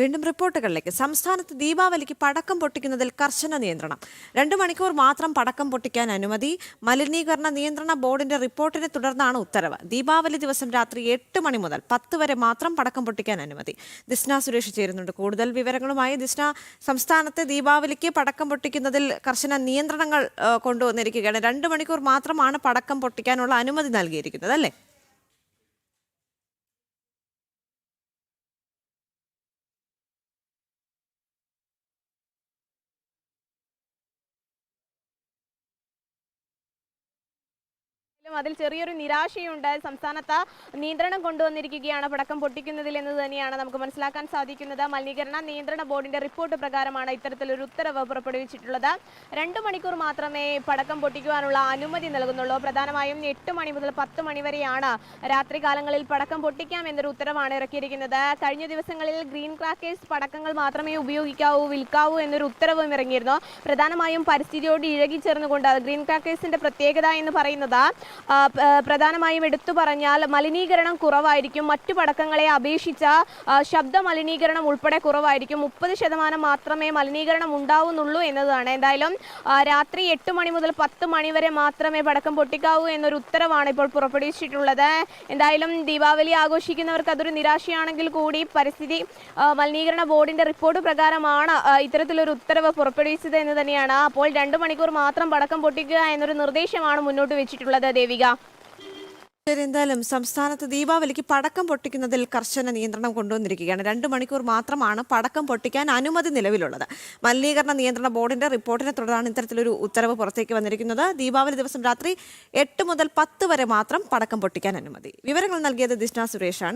വീണ്ടും റിപ്പോർട്ടുകളിലേക്ക്. സംസ്ഥാനത്ത് ദീപാവലിക്ക് പടക്കം പൊട്ടിക്കുന്നതിൽ കർശന നിയന്ത്രണം. രണ്ട് മണിക്കൂർ മാത്രം പടക്കം പൊട്ടിക്കാൻ അനുമതി. മലിനീകരണ നിയന്ത്രണ ബോർഡിന്റെ റിപ്പോർട്ടിനെ തുടർന്നാണ് ഉത്തരവ്. ദീപാവലി ദിവസം രാത്രി എട്ട് മണി മുതൽ പത്ത് വരെ മാത്രം പടക്കം പൊട്ടിക്കാൻ അനുമതി. ദിസ്ന സുരേഷ് ചേരുന്നുണ്ട്. കൂടുതൽ വിവരങ്ങളുമായി ദിസ്ന. സംസ്ഥാനത്തെ ദീപാവലിക്ക് പടക്കം പൊട്ടിക്കുന്നതിൽ കർശന നിയന്ത്രണങ്ങൾ കൊണ്ടുവന്നിരിക്കുകയാണ്. രണ്ട് മണിക്കൂർ മാത്രമാണ് പടക്കം പൊട്ടിക്കാനുള്ള അനുമതി നൽകിയിരിക്കുന്നത് അല്ലേ ും? അതിൽ ചെറിയൊരു നിരാശയുണ്ട്. സംസ്ഥാനത്ത് നിയന്ത്രണം കൊണ്ടുവന്നിരിക്കുകയാണ്. പടക്കം പൊട്ടിക്കുന്നതിൽ എന്ന് തന്നെയാണ് നമുക്ക് മനസ്സിലാക്കാൻ സാധിക്കുന്നത്. മലിനീകരണ നിയന്ത്രണ ബോർഡിന്റെ റിപ്പോർട്ട് പ്രകാരമാണ് ഇത്തരത്തിലൊരു ഉത്തരവ് പുറപ്പെടുവിച്ചിട്ടുള്ളത്. രണ്ടു മണിക്കൂർ മാത്രമേ പടക്കം പൊട്ടിക്കുവാനുള്ള അനുമതി നൽകുന്നുള്ളൂ. പ്രധാനമായും എട്ട് മണി മുതൽ പത്ത് മണി വരെയാണ് രാത്രി കാലങ്ങളിൽ പടക്കം പൊട്ടിക്കാം എന്നൊരു ഉത്തരവാണ് ഇറക്കിയിരിക്കുന്നത്. കഴിഞ്ഞ ദിവസങ്ങളിൽ ഗ്രീൻ ക്രാക്കേഴ്സ് പടക്കങ്ങൾ മാത്രമേ ഉപയോഗിക്കാവൂ വിൽക്കാവൂ എന്നൊരു ഉത്തരവും ഇറങ്ങിയിരുന്നു. പ്രധാനമായും പരിസ്ഥിതിയോട് ഇഴകിച്ചേർന്നുകൊണ്ട് ഗ്രീൻ ക്രാക്കേഴ്സിന്റെ പ്രത്യേകത എന്ന് പറയുന്നത് പ്രധാനമായും എടുത്തു പറഞ്ഞാൽ മലിനീകരണം കുറവായിരിക്കും. മറ്റു പടക്കങ്ങളെ അപേക്ഷിച്ച ശബ്ദ മലിനീകരണം ഉൾപ്പെടെ കുറവായിരിക്കും. മുപ്പത് ശതമാനം മാത്രമേ മലിനീകരണം ഉണ്ടാവുന്നുള്ളൂ എന്നതാണ്. എന്തായാലും രാത്രി എട്ട് മണി മുതൽ പത്ത് മണി വരെ മാത്രമേ പടക്കം പൊട്ടിക്കാവൂ എന്നൊരു ഉത്തരവാണ് ഇപ്പോൾ പുറപ്പെടുവിച്ചിട്ടുള്ളത്. എന്തായാലും ദീപാവലി ആഘോഷിക്കുന്നവർക്ക് അതൊരു നിരാശയാണെങ്കിൽ കൂടി പരിസ്ഥിതി മലിനീകരണ ബോർഡിന്റെ റിപ്പോർട്ട് പ്രകാരമാണ് ഇത്തരത്തിലൊരു ഉത്തരവ് പുറപ്പെടുവിച്ചത് എന്ന് തന്നെയാണ്. അപ്പോൾ രണ്ട് മണിക്കൂർ മാത്രം പടക്കം പൊട്ടിക്കുക എന്നൊരു നിർദ്ദേശമാണ് മുന്നോട്ട് വെച്ചിട്ടുള്ളത്. ദേവിക. എന്തായാലും സംസ്ഥാനത്ത് ദീപാവലിക്ക് പടക്കം പൊട്ടിക്കുന്നതിൽ കർശന നിയന്ത്രണം കൊണ്ടുവന്നിരിക്കുകയാണ്. രണ്ട് മണിക്കൂർ മാത്രമാണ് പടക്കം പൊട്ടിക്കാൻ അനുമതി നിലവിലുള്ളത്. മലിനീകരണ നിയന്ത്രണ ബോർഡിന്റെ റിപ്പോർട്ടിനെ തുടർന്നാണ് ഇത്തരത്തിലൊരു ഉത്തരവ് പുറത്തേക്ക് വന്നിരിക്കുന്നത്. ദീപാവലി ദിവസം രാത്രി എട്ട് മുതൽ പത്ത് വരെ മാത്രം പടക്കം പൊട്ടിക്കാൻ അനുമതി. വിവരങ്ങൾ നൽകിയത് ദിഷ്ണ സുരേഷാണ്